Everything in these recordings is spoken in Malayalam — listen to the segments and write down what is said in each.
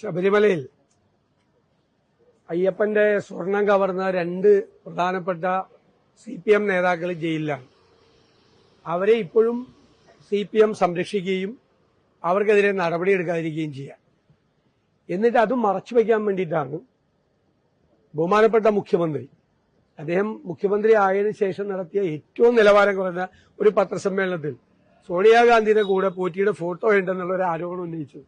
ശബരിമലയിൽ അയ്യപ്പന്റെ സ്വർണം കവർന്ന രണ്ട് പ്രധാനപ്പെട്ട സി പി എം നേതാക്കൾ ജയിലിലാണ്. അവരെ ഇപ്പോഴും സി പി എം സംരക്ഷിക്കുകയും അവർക്കെതിരെ നടപടിയെടുക്കാതിരിക്കുകയും ചെയ്യാം. എന്നിട്ട് അതും മറച്ചു വയ്ക്കാൻ വേണ്ടിയിട്ടാണ് ബഹുമാനപ്പെട്ട മുഖ്യമന്ത്രി. അദ്ദേഹം മുഖ്യമന്ത്രി ആയതിനു ശേഷം നടത്തിയ ഏറ്റവും നിലവാരം കുറഞ്ഞ ഒരു പത്രസമ്മേളനത്തിൽ സോണിയാഗാന്ധിയുടെ കൂടെ പോറ്റിയുടെ ഫോട്ടോ ഉണ്ടെന്നുള്ള ഒരു ആരോപണം ഉന്നയിച്ചു.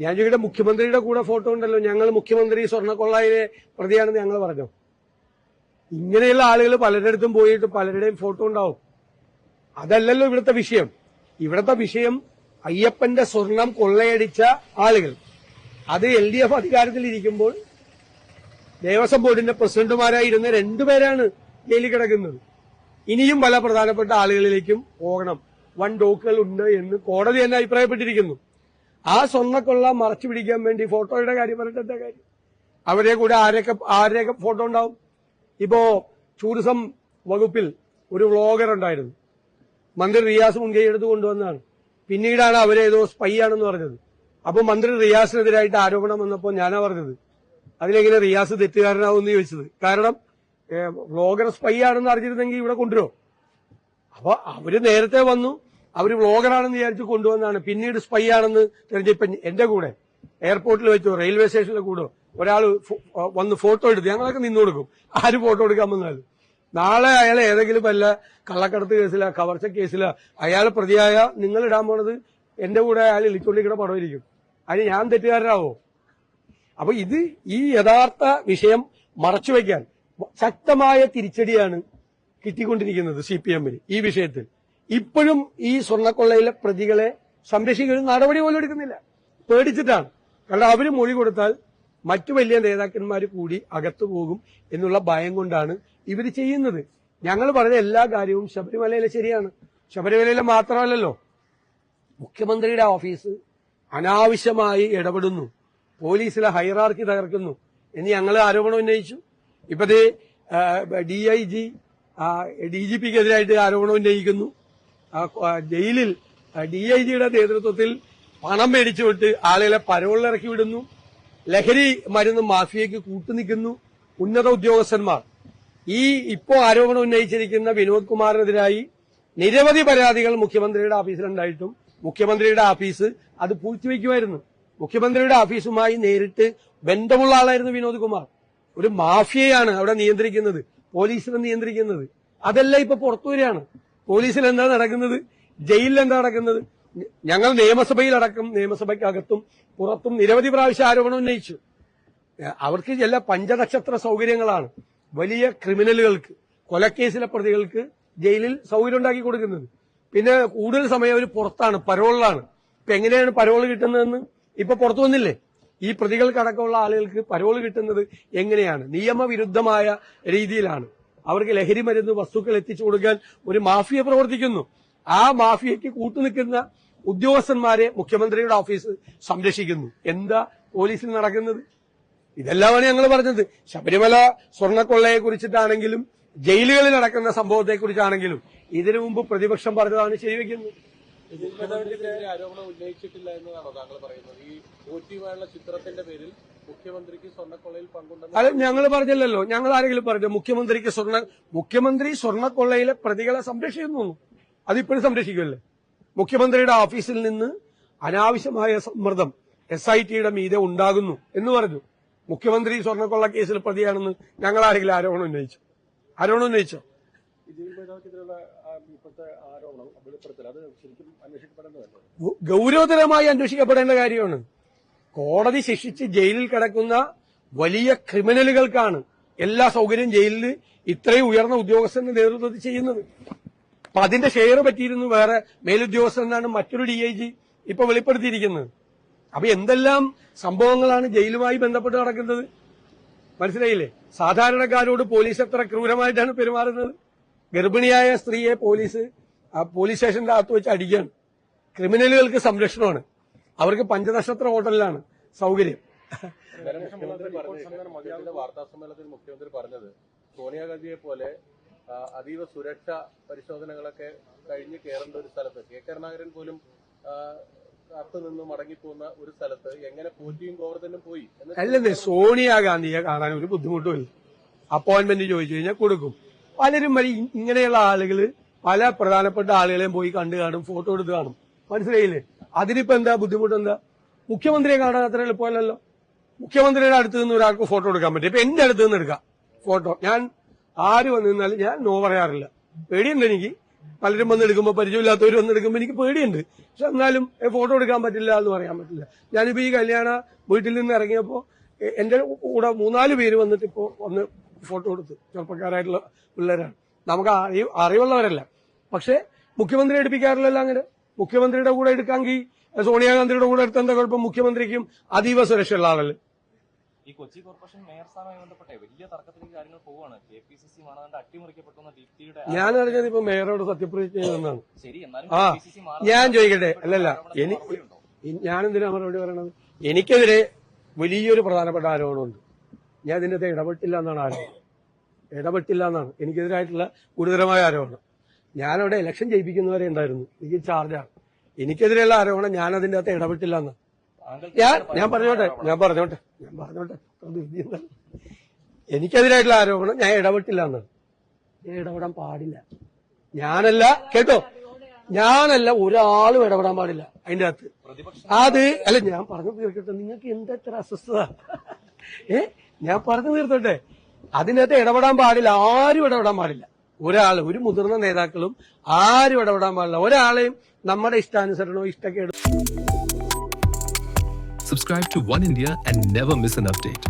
ഞാൻ ചോദിക്കട്ടെ മുഖ്യമന്ത്രിയുടെ കൂടെ ഫോട്ടോ ഉണ്ടല്ലോ. ഞങ്ങൾ മുഖ്യമന്ത്രി സ്വർണക്കൊള്ളയിലെ പ്രതിയാണെന്ന് ഞങ്ങൾ പറഞ്ഞു. ഇങ്ങനെയുള്ള ആളുകൾ പലരുടെ അടുത്തും പോയിട്ട് പലരുടെയും ഫോട്ടോ ഉണ്ടാവും. അതല്ലല്ലോ ഇവിടുത്തെ വിഷയം. ഇവിടുത്തെ വിഷയം അയ്യപ്പന്റെ സ്വർണം കൊള്ളയടിച്ച ആളുകൾ. അത് എൽ ഡി എഫ് അധികാരത്തിലിരിക്കുമ്പോൾ ദേവസ്വം ബോർഡിന്റെ പ്രസിഡന്റുമാരായിരുന്ന രണ്ടുപേരാണ് ജയിലിൽ കിടക്കുന്നത്. ഇനിയും പല പ്രധാനപ്പെട്ട ആളുകളിലേക്കും പോകണം. വൺ ഡോക്കുകൾ ഉണ്ട് എന്ന് കോടതി തന്നെ അഭിപ്രായപ്പെട്ടിരിക്കുന്നു. ആ സ്വർണക്കൊള്ള മറച്ചു പിടിക്കാൻ വേണ്ടി ഫോട്ടോയുടെ കാര്യം പറഞ്ഞിട്ട് എന്താ കാര്യം? അവരെ കൂടെ ആരൊക്കെ ആരെയൊക്കെ ഫോട്ടോ ഉണ്ടാവും? ഇപ്പോ ടൂറിസം വകുപ്പിൽ ഒരു വ്ളോഗർ ഉണ്ടായിരുന്നു. മന്ത്രി റിയാസ് മുൻകൈ എടുത്ത് കൊണ്ടുവന്നതാണ്. പിന്നീടാണ് അവരേതോ സ്പൈ ആണെന്ന് പറഞ്ഞത്. അപ്പൊ മന്ത്രി റിയാസിനെതിരായിട്ട് ആരോപണം വന്നപ്പോൾ ഞാനാ പറഞ്ഞത്. അതിലെങ്ങനെ റിയാസ് തെറ്റുകാരനാവും ചോദിച്ചത്. കാരണം വ്ളോഗർ സ്പൈ ആണെന്ന് അറിഞ്ഞിരുന്നെങ്കിൽ ഇവിടെ കൊണ്ടുവരുമോ അപ്പൊ അവർ നേരത്തെ വന്നു. അവർ വ്ളോഗറാണെന്ന് വിചാരിച്ച് കൊണ്ടുവന്നാണ് പിന്നീട് സ്പൈ ആണെന്ന് തെരഞ്ഞെടുപ്പ് എന്റെ കൂടെ എയർപോർട്ടിൽ വെച്ചോ റെയിൽവേ സ്റ്റേഷനിലെ കൂടോ ഒരാൾ വന്ന് ഫോട്ടോ എടുത്ത് ഞങ്ങളൊക്കെ നിന്നു കൊടുക്കും. ആര് ഫോട്ടോ എടുക്കാൻ വന്നാലും. നാളെ അയാൾ ഏതെങ്കിലും വല്ല കള്ളക്കടത്ത് കേസില കവർച്ച കേസില അയാൾ പ്രതിയായ നിങ്ങൾ ഇടാൻ പോണത് എന്റെ കൂടെ അയാൾ ഇളിച്ചോണ്ടിരിക്കുന്ന പടമായിരിക്കും. അതിന് ഞാൻ തെറ്റുകാരനാവോ? അപ്പൊ ഇത് ഈ യഥാർത്ഥ വിഷയം മറച്ചുവെക്കാൻ ശക്തമായ തിരിച്ചടിയാണ് കിട്ടിക്കൊണ്ടിരിക്കുന്നത് സി പി എമ്മിന് ഈ വിഷയത്തിൽ. ഇപ്പോഴും ഈ സ്വർണക്കൊള്ളയിലെ പ്രതികളെ സംരക്ഷിക്കുന്ന നടപടി പോലും എടുക്കുന്നില്ല. പേടിച്ചിട്ടാണ്. കാരണം അവർ മൊഴി കൊടുത്താൽ മറ്റു വലിയ നേതാക്കന്മാർ കൂടി അകത്തു പോകും എന്നുള്ള ഭയം കൊണ്ടാണ് ഇവർ ചെയ്യുന്നത്. ഞങ്ങൾ പറഞ്ഞ എല്ലാ കാര്യവും ശബരിമലയിലെ ശരിയാണ്. ശബരിമലയിലെ മാത്രമല്ലല്ലോ. മുഖ്യമന്ത്രിയുടെ ഓഫീസ് അനാവശ്യമായി ഇടപെടുന്നു. പോലീസിലെ ഹൈറാർക്കി തകർക്കുന്നു എന്ന് ഞങ്ങൾ ആരോപണം ഉന്നയിച്ചു. ഇപ്പത് D I G D G പിക്കെതിരായിട്ട് ആരോപണം ഉന്നയിക്കുന്നു. ജയിലിൽ ഡി ഐ ജിയുടെ നേതൃത്വത്തിൽ പണം മേടിച്ചു വിട്ട് ആളുകളെ പരോളിലിറക്കി വിടുന്നു. ലഹരി മരുന്ന് മാഫിയയ്ക്ക് കൂട്ടുനിൽക്കുന്നു ഉന്നത ഉദ്യോഗസ്ഥന്മാർ. ഈ ഇപ്പോ ആരോപണം ഉന്നയിച്ചിരിക്കുന്ന വിനോദ് കുമാറിനെതിരായി നിരവധി പരാതികൾ മുഖ്യമന്ത്രിയുടെ ഓഫീസിലുണ്ടായിട്ടും മുഖ്യമന്ത്രിയുടെ ഓഫീസ് അത് പൂഴ്ത്തിവെക്കുമായിരുന്നു. മുഖ്യമന്ത്രിയുടെ ഓഫീസുമായി നേരിട്ട് ബന്ധമുള്ള ആളായിരുന്നു വിനോദ് കുമാർ. ഒരു മാഫിയയാണ് അവിടെ നിയന്ത്രിക്കുന്നത് പോലീസിനെ നിയന്ത്രിക്കുന്നത്. അതെല്ലാം ഇപ്പൊ പുറത്തു വരികയാണ്. പോലീസിൽ എന്താ നടക്കുന്നത്? ജയിലിൽ എന്താ നടക്കുന്നത്? ഞങ്ങൾ നിയമസഭയിൽ നിയമസഭയിലടക്കം നിയമസഭയ്ക്കകത്തും പുറത്തും നിരവധി പ്രാവശ്യം ആരോപണം ഉന്നയിച്ചു. അവർക്ക് ചില പഞ്ചനക്ഷത്ര സൗകര്യങ്ങളാണ് വലിയ ക്രിമിനലുകൾക്ക് കൊലക്കേസിലെ പ്രതികൾക്ക് ജയിലിൽ സൗകര്യം ഉണ്ടാക്കി കൊടുക്കുന്നത്. പിന്നെ കൂടുതൽ സമയം അവർ പുറത്താണ് പരോളിലാണ്. ഇപ്പൊ എങ്ങനെയാണ് പരോൾ കിട്ടുന്നതെന്ന് ഇപ്പൊ പുറത്തു വന്നില്ലേ? ഈ പ്രതികൾക്കടക്കമുള്ള ആളുകൾക്ക് പരോൾ കിട്ടുന്നത് എങ്ങനെയാണ്? നിയമവിരുദ്ധമായ രീതിയിലാണ്. അവർക്ക് ലഹരി മരുന്ന് വസ്തുക്കൾ എത്തിച്ചു കൊടുക്കാൻ ഒരു മാഫിയ പ്രവർത്തിക്കുന്നു. ആ മാഫിയയ്ക്ക് കൂട്ടുനിൽക്കുന്ന ഉദ്യോഗസ്ഥന്മാരെ മുഖ്യമന്ത്രിയുടെ ഓഫീസ് സംരക്ഷിക്കുന്നു. എന്താ പോലീസിൽ നടക്കുന്നത്? ഇതെല്ലാമാണ് ഞങ്ങൾ പറഞ്ഞത്. ശബരിമല സ്വർണക്കൊള്ളയെ കുറിച്ചിട്ടാണെങ്കിലും ജയിലുകളിൽ നടക്കുന്ന സംഭവത്തെ കുറിച്ചാണെങ്കിലും ഇതിനു മുമ്പ് പ്രതിപക്ഷം പറഞ്ഞതാണ് ശരിവെക്കുന്നത്. ആരോപണം ഉന്നയിച്ചിട്ടില്ല എന്നതാണോ താങ്കൾ പറയുന്നത്? ഈ പോറ്റിയുമായുള്ള ചിത്രത്തിന്റെ പേരിൽ അത് ഞങ്ങൾ പറഞ്ഞില്ലല്ലോ. ഞങ്ങൾ ആരെങ്കിലും പറഞ്ഞു? മുഖ്യമന്ത്രിക്ക് സ്വർണ മുഖ്യമന്ത്രി സ്വർണക്കൊള്ളയിലെ പ്രതികളെ സംരക്ഷിക്കുന്നു. അതിപ്പോഴും സംരക്ഷിക്കുമല്ലേ മുഖ്യമന്ത്രിയുടെ ഓഫീസിൽ നിന്ന് അനാവശ്യമായ സമ്മർദ്ദം എസ് ഐ ടിയുടെ മീതെ ഉണ്ടാകുന്നു എന്ന് പറഞ്ഞു. മുഖ്യമന്ത്രി സ്വർണക്കൊള്ള കേസിൽ പ്രതിയാണെന്ന് ഞങ്ങൾ ആരെങ്കിലും ആരോപണം ഉന്നയിച്ചു? ആരോപണം ഉന്നയിച്ചോ? ഗൗരവതരമായി അന്വേഷിക്കപ്പെടേണ്ട കാര്യമാണ്. കോടതി ശിക്ഷിച്ച് ജയിലിൽ കിടക്കുന്ന വലിയ ക്രിമിനലുകൾക്കാണ് എല്ലാ സൗകര്യവും ജയിലിൽ ഇത്രയും ഉയർന്ന ഉദ്യോഗസ്ഥന്റെ നേതൃത്വത്തിൽ ചെയ്യുന്നത്. അപ്പൊ അതിന്റെ ഷെയർ പറ്റിയിരുന്നു വേറെ മേലുദ്യോഗസ്ഥൻ എന്നാണ് മറ്റൊരു ഡി ഐ ജി ഇപ്പൊ വെളിപ്പെടുത്തിയിരിക്കുന്നത്. അപ്പൊ എന്തെല്ലാം സംഭവങ്ങളാണ് ജയിലുമായി ബന്ധപ്പെട്ട് നടക്കുന്നത്? മനസ്സിലായില്ലേ? സാധാരണക്കാരോട് പോലീസ് എത്ര ക്രൂരമായിട്ടാണ് പെരുമാറുന്നത്? ഗർഭിണിയായ സ്ത്രീയെ പോലീസ് പോലീസ് സ്റ്റേഷന്റെ അകത്ത് വെച്ച് അടിക്കുകയാണ്. ക്രിമിനലുകൾക്ക് സംരക്ഷണമാണ്. അവർക്ക് പഞ്ചനക്ഷത്ര ഹോട്ടലിലാണ് സൗകര്യം. വാർത്താ സമ്മേളനത്തിൽ മുഖ്യമന്ത്രി പറഞ്ഞത് സോണിയാഗാന്ധിയെ പോലെ അതീവ സുരക്ഷ പരിശോധനകളൊക്കെ കഴിഞ്ഞ് കയറേണ്ട ഒരു സ്ഥലത്ത് കെ കരുണാകരൻ പോലും കാത്തു നിന്ന് മടങ്ങിപ്പോകുന്ന ഒരു സ്ഥലത്ത് എങ്ങനെ പോറ്റിയും ഗോവർദ്ധനും പോയി അല്ലെന്നേ സോണിയാഗാന്ധിയെ കാണാൻ ഒരു ബുദ്ധിമുട്ടുമില്ല അപ്പോയിന്റ്മെന്റ് ചോദിച്ചു കഴിഞ്ഞാൽ കൊടുക്കും. പലരും വഴി ഇങ്ങനെയുള്ള ആളുകൾ പല പ്രധാനപ്പെട്ട ആളുകളെയും പോയി കണ്ടു കാണും ഫോട്ടോ എടുത്ത് കാണും. മനസ്സിലായില്ലേ? അതിനിപ്പോ എന്താ ബുദ്ധിമുട്ടെന്താ? മുഖ്യമന്ത്രിയെ കാണാൻ അത്ര എളുപ്പമല്ലല്ലോ. മുഖ്യമന്ത്രിയുടെ അടുത്ത് നിന്ന് ഒരാൾക്ക് ഫോട്ടോ എടുക്കാൻ പറ്റും. ഇപ്പൊ എന്റെ അടുത്ത് നിന്ന് എടുക്കാം ഫോട്ടോ. ഞാൻ ആര് വന്നു നിന്നാലും ഞാൻ നോ പറയാറില്ല. പേടിയുണ്ട് എനിക്ക്. പലരും വന്ന് എടുക്കുമ്പോൾ പരിചയമില്ലാത്തവർ വന്ന് എടുക്കുമ്പോൾ എനിക്ക് പേടിയുണ്ട്. പക്ഷെ എന്നാലും ഫോട്ടോ എടുക്കാൻ പറ്റില്ല എന്ന് പറയാൻ പറ്റില്ല. ഞാനിപ്പോ ഈ കല്യാണ വീട്ടിൽ നിന്ന് ഇറങ്ങിയപ്പോ എന്റെ കൂടെ മൂന്നാൽ പേര് വന്നിട്ട് ഇപ്പോ വന്ന് ഫോട്ടോ എടുത്തു. ചെറുപ്പക്കാരായിട്ടുള്ള പിള്ളേരാണ്. നമുക്ക് അറിവ് അറിവുള്ളവരല്ല. പക്ഷെ മുഖ്യമന്ത്രി എടുപ്പിക്കാറില്ലല്ലോ അങ്ങനെ? മുഖ്യമന്ത്രിയുടെ കൂടെ എടുക്കാമെങ്കിൽ സോണിയാഗാന്ധിയുടെ കൂടെ എടുത്ത എന്താ കുഴപ്പം? മുഖ്യമന്ത്രിക്കും അതീവ സുരക്ഷയുള്ള ആളല്ലേ ഈ കൊച്ചി കോർപ്പറേഷൻ മേയർ സ്ഥാനവുമായി ബന്ധപ്പെട്ട് വലിയ തർക്കത്തിലേക്ക് കാര്യങ്ങൾ പോവാണ് കെ പി സി സി മാനദണ്ഡം അട്ടിമറിക്കപ്പെട്ടു ദീപ്തിയുടെ ഞാൻ അറിഞ്ഞത് ഇപ്പൊ മേയറോട് സത്യപ്രതിജ്ഞ ശരി എന്നാലും ആ, ഞാൻ ചോദിക്കട്ടെ? അല്ലല്ല ഞാൻ ഞാനെന്തിനാ മറുപടി പറയണത്? എനിക്കെതിരെ വലിയൊരു പ്രധാനപ്പെട്ട ആരോപണമുണ്ട്. ഞാൻ ഇതിന്റെ ഇടപെട്ടില്ല എന്നാണ് ആരോപണം. ഇടപെട്ടില്ല എന്നാണ് എനിക്കെതിരായിട്ടുള്ള ഗുരുതരമായ ആരോപണം. ഞാനവിടെ ഇലക്ഷൻ ജയിപ്പിക്കുന്നവരെ ഉണ്ടായിരുന്നു. എനിക്ക് ചാർജാണ് എനിക്കെതിരെയുള്ള ആരോപണം ഞാൻ അതിന്റെ അകത്ത് ഇടപെട്ടില്ല എന്ന് ഞാൻ ഞാൻ പറഞ്ഞോട്ടെ ഞാൻ പറഞ്ഞോട്ടെ ഞാൻ പറഞ്ഞോട്ടെ. എനിക്കെതിരായിട്ടുള്ള ആരോപണം ഞാൻ ഇടപെട്ടില്ല എന്നാണ് ഞാൻ ഇടപെടാൻ പാടില്ല. ഞാനല്ല കേട്ടോ? ഞാനല്ല ഒരാളും ഇടപെടാൻ പാടില്ല അതിന്റെ അകത്ത്. അത് അല്ല ഞാൻ പറഞ്ഞു തീർക്കട്ടെ നിങ്ങൾക്ക് എന്താ ഇത്ര അസ്വസ്ഥത? ഏ? ഞാൻ പറഞ്ഞു തീർത്തോട്ടെ അതിനകത്ത് ഇടപെടാൻ പാടില്ല ആരും ഇടപെടാൻ പാടില്ല. ഒരാൾ ഒരു മുതിർന്ന നേതാക്കളും ആരും ഇടപെടാൻ പാടില്ല ഒരാളെയും നമ്മുടെ ഇഷ്ടാനുസരണവും ഇഷ്ടക്കേടും Subscribe to One India and never miss an update.